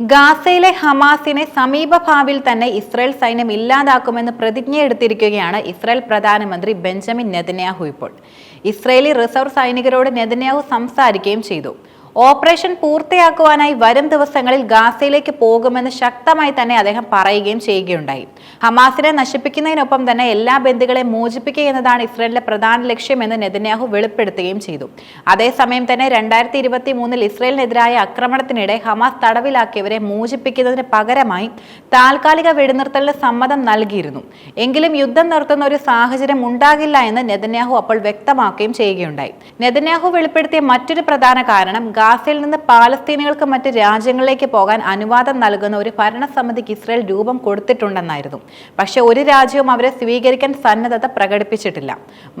ഗാസയിലെ ഹമാസിനെ സമീപ ഭാവിയിൽ തന്നെ ഇസ്രായേൽ സൈന്യം ഇല്ലാതാക്കുമെന്ന് പ്രതിജ്ഞയെടുത്തിരിക്കുകയാണ് ഇസ്രായേൽ പ്രധാനമന്ത്രി ബെഞ്ചമിൻ നെതന്യാഹു ഇപ്പോൾ. ഇസ്രായേലി റിസർവ് സൈനികരോട് നെതന്യാഹു സംസാരിക്കുകയും ചെയ്തു. ഓപ്പറേഷൻ പൂർത്തിയാക്കുവാനായി വരും ദിവസങ്ങളിൽ ഗാസയിലേക്ക് പോകുമെന്ന് ശക്തമായി തന്നെ അദ്ദേഹം പറയുകയും ചെയ്യുകയുണ്ടായി. ഹമാസിനെ നശിപ്പിക്കുന്നതിനൊപ്പം തന്നെ എല്ലാ ബന്ധുക്കളെയും മോചിപ്പിക്കുക എന്നതാണ് ഇസ്രയേലിന്റെ പ്രധാന ലക്ഷ്യമെന്ന് നെതന്യാഹു വെളിപ്പെടുത്തുകയും ചെയ്തു. അതേസമയം തന്നെ രണ്ടായിരത്തി ഇരുപത്തി മൂന്നിൽ ഇസ്രയേലിനെതിരായ ആക്രമണത്തിനിടെ ഹമാസ് തടവിലാക്കിയവരെ മോചിപ്പിക്കുന്നതിന് പകരമായി താൽക്കാലിക വെടിനിർത്തലിന് സമ്മതം നൽകിയിരുന്നു. എങ്കിലും യുദ്ധം നിർത്തുന്ന ഒരു സാഹചര്യം ഉണ്ടാകില്ല എന്ന് നെതന്യാഹു അപ്പോൾ വ്യക്തമാക്കുകയും ചെയ്യുകയുണ്ടായി. നെതന്യാഹു വെളിപ്പെടുത്തിയ മറ്റൊരു പ്രധാന കാരണം ഗാസയിൽ നിന്ന് പാലസ്തീനികൾക്ക് മറ്റ് രാജ്യങ്ങളിലേക്ക് പോകാൻ അനുവാദം നൽകുന്ന ഒരു ഭരണസമിതിക്ക് ഇസ്രയേൽ രൂപം കൊടുത്തിട്ടുണ്ടെന്നായിരുന്നു. പക്ഷേ ഒരു രാജ്യവും അവരെ സ്വീകരിക്കാൻ സന്നദ്ധത പ്രകടിപ്പിച്ചിട്ടില്ല.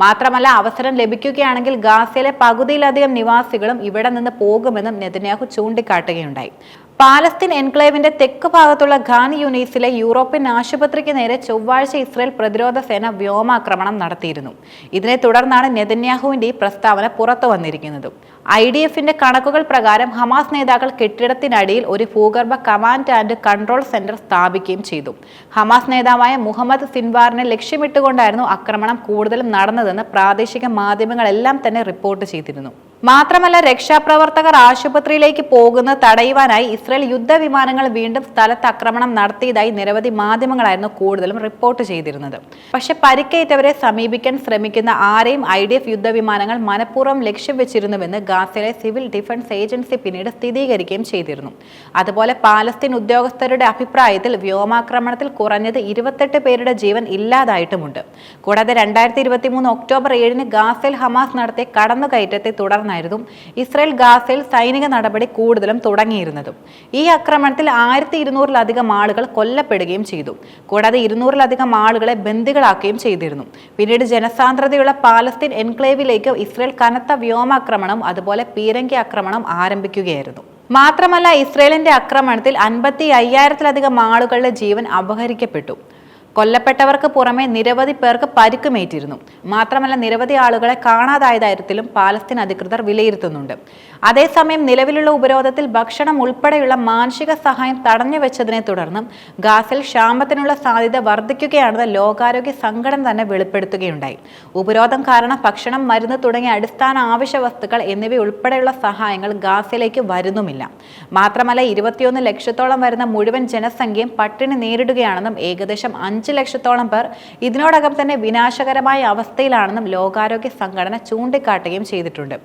മാത്രമല്ല അവസരം ലഭിക്കുകയാണെങ്കിൽ ഗാസയിലെ പകുതിയിലധികം നിവാസികളും ഇവിടെ നിന്ന് പോകുമെന്നും നെതന്യാഹു ചൂണ്ടിക്കാട്ടുകയുണ്ടായി. പാലസ്തീൻ എൻക്ലേവിന്റെ തെക്ക് ഭാഗത്തുള്ള ഖാൻ യൂണീസിലെ യൂറോപ്യൻ ആശുപത്രിക്ക് നേരെ ചൊവ്വാഴ്ച ഇസ്രയേൽ പ്രതിരോധ സേന വ്യോമാക്രമണം നടത്തിയിരുന്നു. ഇതിനെ തുടർന്നാണ് നെതന്യാഹുവിന്റെ ഈ പ്രസ്താവന പുറത്തു വന്നിരിക്കുന്നത്. ഐ ഡി എഫിന്റെ കണക്കുകൾ പ്രകാരം ഹമാസ് നേതാക്കൾ കെട്ടിടത്തിനടിയിൽ ഒരു ഭൂഗർഭ കമാൻഡ് ആൻഡ് കൺട്രോൾ സെന്റർ സ്ഥാപിക്കുകയും ചെയ്തു. ഹമാസ് നേതാവായ മുഹമ്മദ് സിൻവാറിനെ ലക്ഷ്യമിട്ടുകൊണ്ടായിരുന്നു ആക്രമണം കൂടുതലും നടന്നതെന്ന് പ്രാദേശിക മാധ്യമങ്ങളെല്ലാം തന്നെ റിപ്പോർട്ട് ചെയ്തിരുന്നു. മാത്രമല്ല രക്ഷാപ്രവർത്തകർ ആശുപത്രിയിലേക്ക് പോകുന്നത് തടയുവാനായി ഇസ്രയേൽ യുദ്ധവിമാനങ്ങൾ വീണ്ടും സ്ഥലത്ത് ആക്രമണം നടത്തിയതായി നിരവധി മാധ്യമങ്ങളായിരുന്നു കൂടുതലും റിപ്പോർട്ട് ചെയ്തിരുന്നത്. പക്ഷെ പരിക്കേറ്റവരെ സമീപിക്കാൻ ശ്രമിക്കുന്ന ആരെയും ഐ ഡി എഫ് യുദ്ധവിമാനങ്ങൾ മനഃപൂർവം ലക്ഷ്യം വെച്ചിരുന്നുവെന്ന് ഗാസയിലെ സിവിൽ ഡിഫൻസ് ഏജൻസി പിന്നീട് സ്ഥിരീകരിക്കുകയും ചെയ്തിരുന്നു. അതുപോലെ പാലസ്തീൻ ഉദ്യോഗസ്ഥരുടെ അഭിപ്രായത്തിൽ വ്യോമാക്രമണത്തിൽ കുറഞ്ഞത് ഇരുപത്തെട്ട് പേരുടെ ജീവൻ ഇല്ലാതായിട്ടുമുണ്ട്. കൂടാതെ രണ്ടായിരത്തി ഇരുപത്തി മൂന്ന് ഒക്ടോബർ ഏഴിന് ഗാസയിൽ ഹമാസ് നടത്തിയ കടന്നുകയറ്റത്തെ തുടർന്നായിരുന്നു ഇസ്രായേൽ ഗാസയിൽ സൈനിക നടപടി കൂടുതലും തുടങ്ങിയിരുന്നതും. ഈ ആക്രമണത്തിൽ ആയിരത്തി ഇരുന്നൂറിലധികം ആളുകൾ കൊല്ലപ്പെടുകയും ചെയ്തു. കൂടാതെ ഇരുന്നൂറിലധികം ആളുകളെ ബന്ദികളാക്കുകയും ചെയ്തിരുന്നു. പിന്നീട് ജനസാന്ദ്രതയുള്ള പാലസ്തീൻ എൻക്ലേവിലേക്ക് ഇസ്രായേൽ കനത്ത വ്യോമാക്രമണം അതുപോലെ പീരങ്കി ആക്രമണം ആരംഭിക്കുകയായിരുന്നു. മാത്രമല്ല ഇസ്രയേലിന്റെ ആക്രമണത്തിൽ അൻപത്തി അയ്യായിരത്തിലധികം ആളുകളുടെ ജീവൻ അപഹരിക്കപ്പെട്ടു. കൊല്ലപ്പെട്ടവർക്ക് പുറമെ നിരവധി പേർക്ക് പരിക്കുമേറ്റിരുന്നു. മാത്രമല്ല നിരവധി ആളുകളെ കാണാതായതായിരുത്തിലും പാലസ്തീൻ അധികൃതർ വിലയിരുത്തുന്നുണ്ട്. അതേസമയം നിലവിലുള്ള ഉപരോധത്തിൽ ഭക്ഷണം ഉൾപ്പെടെയുള്ള മാനുഷിക സഹായം തടഞ്ഞു വെച്ചതിനെ തുടർന്ന് ഗാസിൽ ക്ഷാമത്തിനുള്ള സാധ്യത വർദ്ധിക്കുകയാണെന്ന് ലോകാരോഗ്യ സംഘടന തന്നെ വെളിപ്പെടുത്തുകയുണ്ടായി. ഉപരോധം കാരണം ഭക്ഷണം മരുന്ന് തുടങ്ങിയ അടിസ്ഥാന ആവശ്യ വസ്തുക്കൾ എന്നിവ ഉൾപ്പെടെയുള്ള സഹായങ്ങൾ ഗാസിലേക്ക് വരുന്നുമില്ല. മാത്രമല്ല ഇരുപത്തിയൊന്ന് ലക്ഷത്തോളം വരുന്ന മുഴുവൻ ജനസംഖ്യയും പട്ടിണി നേരിടുകയാണെന്നും ഏകദേശം ലക്ഷത്തോളം പേർ ഇതിനോടകം തന്നെ വിനാശകരമായ അവസ്ഥയിലാണെന്നും ലോകാരോഗ്യ സംഘടന ചൂണ്ടിക്കാട്ടുകയും ചെയ്തിട്ടുണ്ട്.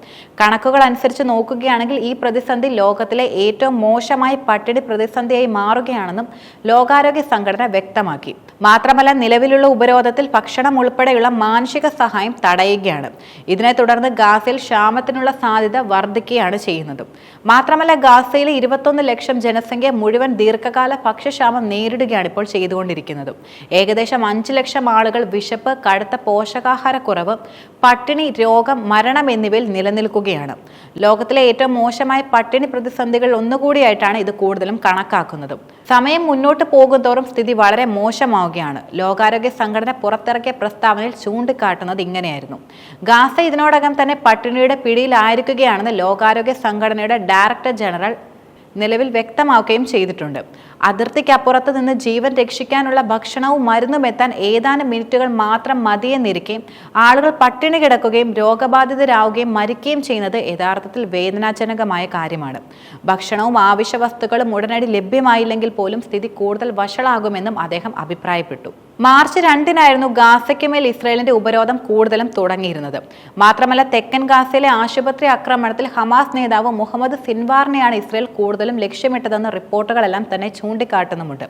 കണക്കുകൾ അനുസരിച്ച് നോക്കുകയാണെങ്കിൽ ഈ പ്രതിസന്ധി ലോകത്തിലെ ഏറ്റവും മോശമായ പട്ടിണി പ്രതിസന്ധിയായി മാറുകയാണെന്നും ലോകാരോഗ്യ സംഘടന വ്യക്തമാക്കി. മാത്രമല്ല നിലവിലുള്ള ഉപരോധത്തിൽ ഭക്ഷണം ഉൾപ്പെടെയുള്ള മാനുഷിക സഹായം തടയുകയാണ്. ഇതിനെ തുടർന്ന് ഗാസയിൽ ക്ഷാമത്തിനുള്ള സാധ്യത വർദ്ധിക്കുകയാണ് ചെയ്യുന്നത്. മാത്രമല്ല ഗാസയിലെ ഇരുപത്തൊന്ന് ലക്ഷം ജനസംഖ്യ മുഴുവൻ ദീർഘകാല ഭക്ഷ്യക്ഷാമം നേരിടുകയാണ് ഇപ്പോൾ ചെയ്തുകൊണ്ടിരിക്കുന്നത്. ഏകദേശം അഞ്ച് ലക്ഷം ആളുകൾ വിശപ്പ് കടുത്ത പോഷകാഹാരക്കുറവ് പട്ടിണി രോഗം മരണം എന്നിവയിൽ നിലനിൽക്കുകയാണ്. ലോകത്തിലെ ഏറ്റവും മോശമായ പട്ടിണി പ്രതിസന്ധികൾ ഒന്നുകൂടിയായിട്ടാണ് ഇത് കൂടുതലും കണക്കാക്കുന്നത്. സമയം മുന്നോട്ട് പോകുന്തോറും സ്ഥിതി വളരെ മോശമാവുകയാണ്. ലോകാരോഗ്യ സംഘടന പുറത്തിറക്കിയ പ്രസ്താവനയിൽ ചൂണ്ടിക്കാട്ടുന്നത് ഇങ്ങനെയായിരുന്നു. ഗാസ ഇതിനോടകം തന്നെ പട്ടിണിയുടെ പിടിയിലായിരിക്കുകയാണെന്ന് ലോകാരോഗ്യ സംഘടനയുടെ ഡയറക്ടർ ജനറൽ നിലവിൽ വ്യക്തമാക്കുകയും ചെയ്തിട്ടുണ്ട്. അതിർത്തിക്കപ്പുറത്ത് നിന്ന് ജീവൻ രക്ഷിക്കാനുള്ള ഭക്ഷണവും മരുന്നും എത്താൻ ഏതാനും മിനിറ്റുകൾ മാത്രം മതിയെന്നിരിക്കെ ആളുകൾ പട്ടിണി കിടക്കുകയും രോഗബാധിതരാവുകയും മരിക്കുകയും ചെയ്യുന്നത് യഥാർത്ഥത്തിൽ വേദനാജനകമായ കാര്യമാണ്. ഭക്ഷണവും ആവശ്യ വസ്തുക്കളും ഉടനടി ലഭ്യമായില്ലെങ്കിൽ പോലും സ്ഥിതി കൂടുതൽ വഷളാകുമെന്നും അദ്ദേഹം അഭിപ്രായപ്പെട്ടു. മാർച്ച് രണ്ടിനായിരുന്നു ഗാസയ്ക്ക് മേൽ ഇസ്രയേലിന്റെ ഉപരോധം കൂടുതലും തുടങ്ങിയിരുന്നത്. മാത്രമല്ല തെക്കൻ ഗാസയിലെ ആശുപത്രി ആക്രമണത്തിൽ ഹമാസ് നേതാവ് മുഹമ്മദ് സിൻവാറിനെയാണ് ഇസ്രയേൽ കൂടുതലും ലക്ഷ്യമിട്ടതെന്ന് റിപ്പോർട്ടുകളെല്ലാം തന്നെ ചൂണ്ടിക്കാട്ടുന്നുമുണ്ട്.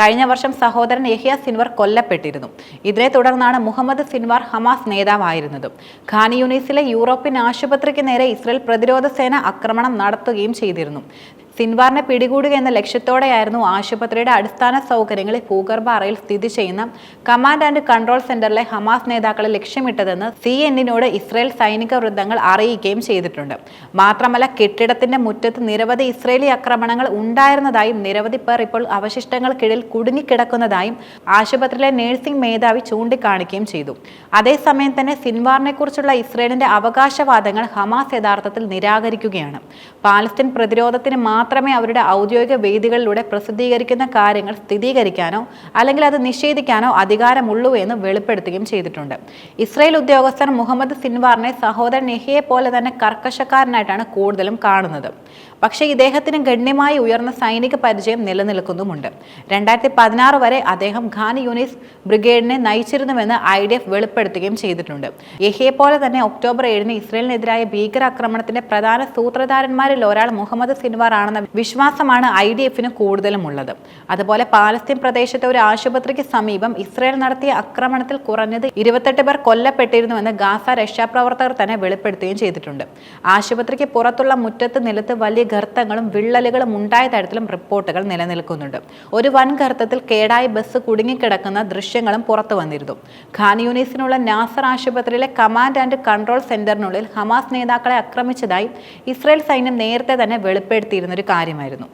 കഴിഞ്ഞ വർഷം സഹോദരൻ യഹിയ സിൻവർ കൊല്ലപ്പെട്ടിരുന്നു. ഇതിനെ തുടർന്നാണ് മുഹമ്മദ് സിൻവാർ ഹമാസ് നേതാവായിരുന്നത്. ഖാൻ യൂണീസിലെ യൂറോപ്യൻ ആശുപത്രിക്ക് നേരെ ഇസ്രയേൽ പ്രതിരോധ സേന ആക്രമണം നടത്തുകയും ചെയ്തിരുന്നു. സിൻവാറിനെ പിടികൂടുക എന്ന ലക്ഷ്യത്തോടെയായിരുന്നു ആശുപത്രിയുടെ അടിസ്ഥാന സൗകര്യങ്ങളിൽ ഭൂഗർഭ അറയിൽ സ്ഥിതി ചെയ്യുന്ന കമാൻഡ് ആൻഡ് കൺട്രോൾ സെന്ററിലെ ഹമാസ് നേതാക്കളെ ലക്ഷ്യമിട്ടതെന്ന് സി എന്നിനോട് ഇസ്രയേൽ സൈനിക വൃത്തങ്ങൾ അറിയിക്കുകയും ചെയ്തിട്ടുണ്ട്. മാത്രമല്ല കെട്ടിടത്തിന്റെ മുറ്റത്ത് നിരവധി ഇസ്രയേലി ആക്രമണങ്ങൾ ഉണ്ടായിരുന്നതായും നിരവധി പേർ ഇപ്പോൾ അവശിഷ്ടങ്ങൾക്കിടയിൽ കുടുങ്ങിക്കിടക്കുന്നതായും ആശുപത്രിയിലെ നഴ്സിംഗ് മേധാവി ചൂണ്ടിക്കാണിക്കുകയും ചെയ്തു. അതേസമയം തന്നെ സിൻവാറിനെ കുറിച്ചുള്ള ഇസ്രയേലിന്റെ അവകാശവാദങ്ങൾ ഹമാസ് യഥാർത്ഥത്തിൽ നിരാകരിക്കുകയാണ്. പാലസ്തീൻ പ്രതിരോധത്തിന് മാത്രം മാത്രമേ അവരുടെ ഔദ്യോഗിക വേദികളിലൂടെ പ്രസിദ്ധീകരിക്കുന്ന കാര്യങ്ങൾ സ്ഥിരീകരിക്കാനോ അല്ലെങ്കിൽ അത് നിഷേധിക്കാനോ അധികാരമുള്ളൂ എന്ന് വെളിപ്പെടുത്തുകയും ചെയ്തിട്ടുണ്ട്. ഇസ്രയേൽ ഉദ്യോഗസ്ഥൻ മുഹമ്മദ് സിൻവാറിനെ സഹോദരൻ നെഹിയെ പോലെ തന്നെ കർക്കശക്കാരനായിട്ടാണ് കൂടുതലും കാണുന്നത്. പക്ഷേ ഇദ്ദേഹത്തിന് ഗണ്യമായി ഉയർന്ന സൈനിക പരിചയം നിലനിൽക്കുന്നുമുണ്ട്. രണ്ടായിരത്തി പതിനാറ് വരെ അദ്ദേഹം ഖാൻ യൂണിസ് ബ്രിഗേഡിനെ നയിച്ചിരുന്നുവെന്ന് ഐ ഡി എഫ് വെളിപ്പെടുത്തുകയും ചെയ്തിട്ടുണ്ട്. യഹിയെ പോലെ തന്നെ ഒക്ടോബർ ഏഴിന് ഇസ്രയേലിനെതിരായ ഭീകരാക്രമണത്തിന്റെ പ്രധാന സൂത്രധാരന്മാരിൽ ഒരാൾ മുഹമ്മദ് സിൻവാർ വിശ്വാസമാണ് ഐ ഡി എഫിന് കൂടുതലും ഉള്ളത് അതുപോലെ പാലസ്തീൻ പ്രദേശത്തെ ഒരു ആശുപത്രിക്ക് സമീപം ഇസ്രയേൽ നടത്തിയ ആക്രമണത്തിൽ കുറഞ്ഞത് ഇരുപത്തെട്ട് പേർ കൊല്ലപ്പെട്ടിരുന്നുവെന്ന് ഗാസ രക്ഷാപ്രവർത്തകർ തന്നെ വെളിപ്പെടുത്തുകയും ചെയ്തിട്ടുണ്ട്. ആശുപത്രിക്ക് പുറത്തുള്ള മുറ്റത്ത് നിലത്ത് വലിയ ഗർത്തങ്ങളും വിള്ളലുകളും ഉണ്ടായ തരത്തിലും റിപ്പോർട്ടുകൾ നിലനിൽക്കുന്നുണ്ട്. ഒരു വൻ ഗർത്തത്തിൽ കേടായി ബസ് കുടുങ്ങിക്കിടക്കുന്ന ദൃശ്യങ്ങളും പുറത്തു വന്നിരുന്നു. ഖാൻ യൂണിസിനുള്ള നാസർ ആശുപത്രിയിലെ കമാൻഡ് ആൻഡ് കൺട്രോൾ സെന്ററിനുള്ളിൽ ഹമാസ് നേതാക്കളെ ആക്രമിച്ചതായി ഇസ്രയേൽ സൈന്യം നേരത്തെ തന്നെ വെളിപ്പെടുത്തിയിരുന്ന കാര്യമായിരുന്നു